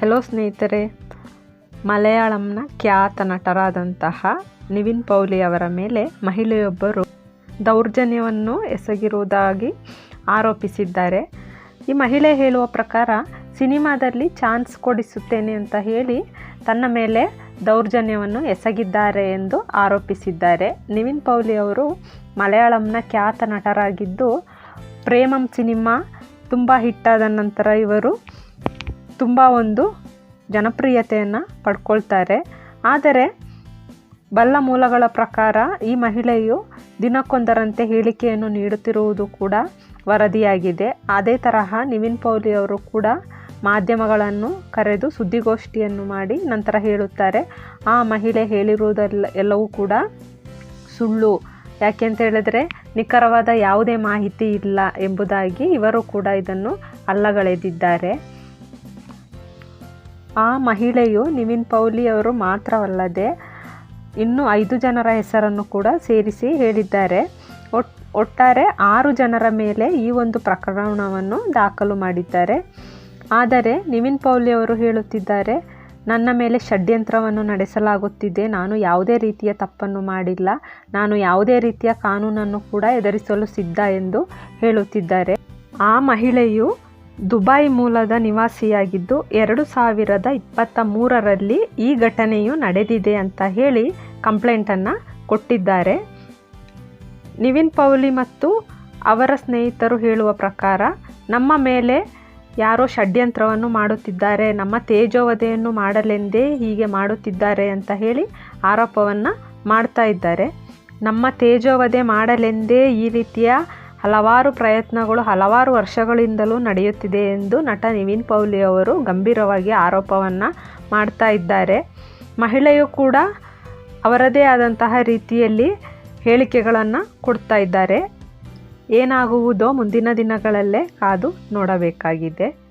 Hello ಸ್ನೇಹಿತರೆ. ಮಲಯಾಳಂನ ಖ್ಯಾತ ನಟರಾದಂತಹ Nivin Pauli ಅವರ ಮೇಲೆ ಮಹಿಳೆಯೊಬ್ಬರು ದೌರ್ಜನ್ಯವನ್ನು ಎಸಗಿರುವುದಾಗಿ ಆರೋಪಿಸಿದ್ದಾರೆ. ಈ ಮಹಿಳೆ ಹೇಳುವ ಪ್ರಕಾರ, ಸಿನಿಮಾದಲ್ಲಿ ಚಾನ್ಸ್ ಕೊಡಿಸುತ್ತೇನೆ ಅಂತ ಹೇಳಿ ತನ್ನ ಮೇಲೆ ದೌರ್ಜನ್ಯವನ್ನು ಎಸಗಿದ್ದಾರೆ ಎಂದು ಆರೋಪಿಸಿದ್ದಾರೆ. ನಿವಿನ್ ಪೌಲಿ ಅವರು ಮಲಯಾಳಂನ ಖ್ಯಾತ ನಟರಾಗಿದ್ದು, ಪ್ರೇಮಂ ಸಿನಿಮಾ ತುಂಬ ಹಿಟ್ಟಾದ ನಂತರ ಇವರು ತುಂಬ ಒಂದು ಜನಪ್ರಿಯತೆಯನ್ನು ಪಡ್ಕೊಳ್ತಾರೆ. ಆದರೆ ಬಲ್ಲ ಮೂಲಗಳ ಪ್ರಕಾರ ಈ ಮಹಿಳೆಯು ದಿನಕ್ಕೊಂದರಂತೆ ಹೇಳಿಕೆಯನ್ನು ನೀಡುತ್ತಿರುವುದು ಕೂಡ ವರದಿಯಾಗಿದೆ. ಅದೇ ತರಹ ನಿವಿನ್ ಪೌಲಿ ಅವರು ಕೂಡ ಮಾಧ್ಯಮಗಳನ್ನು ಕರೆದು ಸುದ್ದಿಗೋಷ್ಠಿಯನ್ನು ಮಾಡಿ ನಂತರ ಹೇಳುತ್ತಾರೆ, ಆ ಮಹಿಳೆ ಹೇಳಿರುವುದೆಲ್ಲ, ಎಲ್ಲವೂ ಕೂಡ ಸುಳ್ಳು. ಯಾಕೆ ಅಂತ ಹೇಳಿದ್ರೆ ನಿಖರವಾದ ಯಾವುದೇ ಮಾಹಿತಿ ಇಲ್ಲ ಎಂಬುದಾಗಿ ಇವರು ಕೂಡ ಇದನ್ನು ಅಲ್ಲಗಳೆದಿದ್ದಾರೆ. ಆ ಮಹಿಳೆಯು ನಿವಿನ್ ಪೌಲಿ ಅವರು ಮಾತ್ರವಲ್ಲದೆ ಇನ್ನು ಐದು ಜನರ ಹೆಸರನ್ನು ಕೂಡ ಸೇರಿಸಿ ಹೇಳಿದ್ದಾರೆ. ಒಟ್, ಒಟ್ಟಾರೆ ಆರು ಜನರ ಮೇಲೆ ಈ ಒಂದು ಪ್ರಕರಣವನ್ನು ದಾಖಲು ಮಾಡಿದ್ದಾರೆ. ಆದರೆ ನಿವಿನ್ ಪೌಲಿ ಅವರು ಹೇಳುತ್ತಿದ್ದಾರೆ, ನನ್ನ ಮೇಲೆ ಷಡ್ಯಂತ್ರವನ್ನು ನಡೆಸಲಾಗುತ್ತಿದೆ, ನಾನು ಯಾವುದೇ ರೀತಿಯ ತಪ್ಪನ್ನು ಮಾಡಿಲ್ಲ, ನಾನು ಯಾವುದೇ ರೀತಿಯ ಕಾನೂನನ್ನು ಕೂಡ ಎದುರಿಸಲು ಸಿದ್ಧ ಎಂದು ಹೇಳುತ್ತಿದ್ದಾರೆ. ಆ ಮಹಿಳೆಯು ದುಬೈ ಮೂಲದ ನಿವಾಸಿಯಾಗಿದ್ದು ಎರಡು ಸಾವಿರದ ಇಪ್ಪತ್ತ ಮೂರರಲ್ಲಿ ಈ ಘಟನೆಯು ನಡೆದಿದೆ ಅಂತ ಹೇಳಿ ಕಂಪ್ಲೇಂಟನ್ನು ಕೊಟ್ಟಿದ್ದಾರೆ. ನಿವಿನ್ ಪೌಲಿ ಮತ್ತು ಅವರ ಸ್ನೇಹಿತರು ಹೇಳುವ ಪ್ರಕಾರ, ನಮ್ಮ ಮೇಲೆ ಯಾರೋ ಷಡ್ಯಂತ್ರವನ್ನು ಮಾಡುತ್ತಿದ್ದಾರೆ, ನಮ್ಮ ತೇಜೋವಧೆಯನ್ನು ಮಾಡಲೆಂದೇ ಹೀಗೆ ಮಾಡುತ್ತಿದ್ದಾರೆ ಅಂತ ಹೇಳಿ ಆರೋಪವನ್ನು ಮಾಡ್ತಾ ಇದ್ದಾರೆ. ನಮ್ಮ ತೇಜೋವಧೆ ಮಾಡಲೆಂದೇ ಈ ರೀತಿಯ ಹಲವಾರು ಪ್ರಯತ್ನಗಳು ಹಲವಾರು ವರ್ಷಗಳಿಂದಲೂ ನಡೆಯುತ್ತಿದೆ ಎಂದು ನಟ ನಿವಿನ್ ಪೌಲಿ ಅವರು ಗಂಭೀರವಾಗಿ ಆರೋಪವನ್ನು ಮಾಡ್ತಾ ಇದ್ದಾರೆ. ಮಹಿಳೆಯು ಕೂಡ ಅವರದೇ ಆದಂತಹ ರೀತಿಯಲ್ಲಿ ಹೇಳಿಕೆಗಳನ್ನು ಕೊಡ್ತಾ ಇದ್ದಾರೆ. ಏನಾಗುವುದೋ ಮುಂದಿನ ದಿನಗಳಲ್ಲೇ ಕಾದು ನೋಡಬೇಕಾಗಿದೆ.